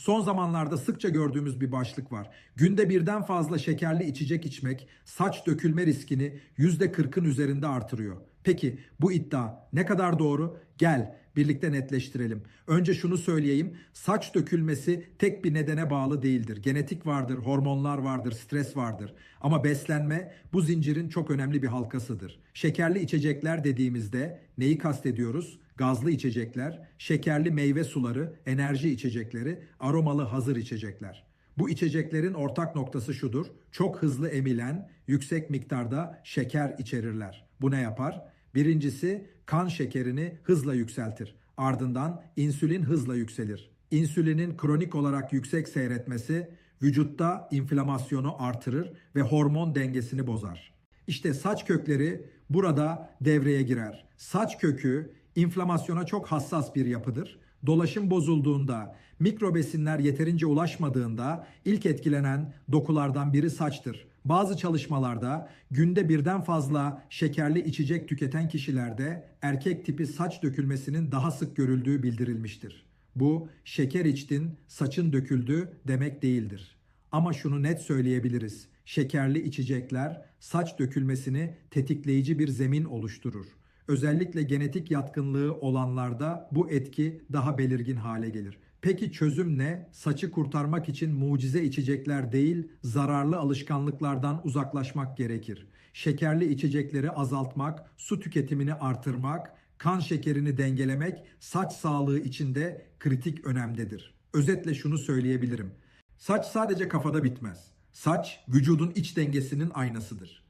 Son zamanlarda sıkça gördüğümüz bir başlık var. Günde birden fazla şekerli içecek içmek saç dökülme riskini %40'ın üzerinde artırıyor. Peki bu iddia ne kadar doğru? Gel birlikte netleştirelim. Önce şunu söyleyeyim. Saç dökülmesi tek bir nedene bağlı değildir. Genetik vardır, hormonlar vardır, stres vardır. Ama beslenme bu zincirin çok önemli bir halkasıdır. Şekerli içecekler dediğimizde neyi kastediyoruz? Gazlı içecekler, şekerli meyve suları, enerji içecekleri, aromalı hazır içecekler. Bu içeceklerin ortak noktası şudur. Çok hızlı emilen, yüksek miktarda şeker içerirler. Bu ne yapar? Birincisi kan şekerini hızla yükseltir. Ardından insülin hızla yükselir. İnsülinin kronik olarak yüksek seyretmesi vücutta inflamasyonu artırır ve hormon dengesini bozar. İşte saç kökleri burada devreye girer. Saç kökü inflamasyona çok hassas bir yapıdır. Dolaşım bozulduğunda, mikrobesinler yeterince ulaşmadığında ilk etkilenen dokulardan biri saçtır. Bazı çalışmalarda günde birden fazla şekerli içecek tüketen kişilerde erkek tipi saç dökülmesinin daha sık görüldüğü bildirilmiştir. Bu şeker içtin, saçın döküldü demek değildir. Ama şunu net söyleyebiliriz. Şekerli içecekler saç dökülmesini tetikleyici bir zemin oluşturur. Özellikle genetik yatkınlığı olanlarda bu etki daha belirgin hale gelir. Peki çözüm ne? Saçı kurtarmak için mucize içecekler değil, zararlı alışkanlıklardan uzaklaşmak gerekir. Şekerli içecekleri azaltmak, su tüketimini artırmak, kan şekerini dengelemek saç sağlığı için de kritik önemdedir. Özetle şunu söyleyebilirim. Saç sadece kafada bitmez. Saç vücudun iç dengesinin aynasıdır.